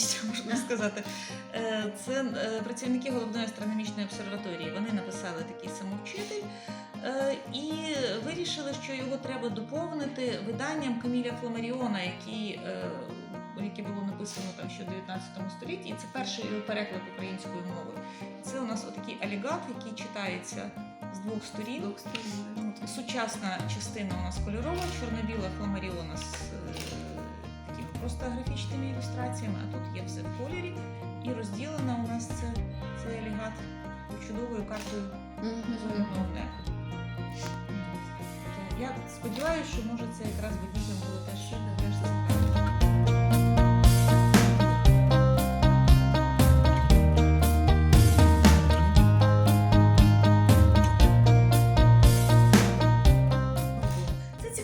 сказати. Е, Це е, працівники головної астрономічної обсерваторії. Вони написали такий самовчитель е, і вирішили, що його треба доповнити виданням Каміля Фламаріона, який, яке було написано там ще в 19 столітті. І це перший переклад українською мовою. Це у нас отакий алігат, який читається з двох сторін. От, сучасна частина у нас кольорова, чорно-біла фламаріона з просто графічними ілюстраціями, а тут є все в кольорі. І розділена у нас це, цей алігат чудовою картою зоряного неба. Я сподіваюся, що може це якраз би дітям було теж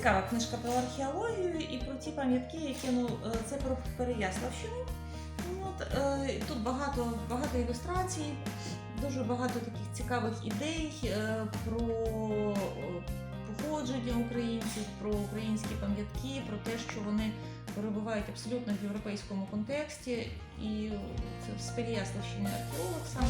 цікава книжка про археологію і про ті пам'ятки, які ну е, це про Переяславщину. Ну, От, е, тут багато, багато ілюстрацій, дуже багато таких цікавих ідей е, про походження українців, про українські пам'ятки, про те, що вони перебувають абсолютно в європейському контексті. І це з Переяславщини археолог сам,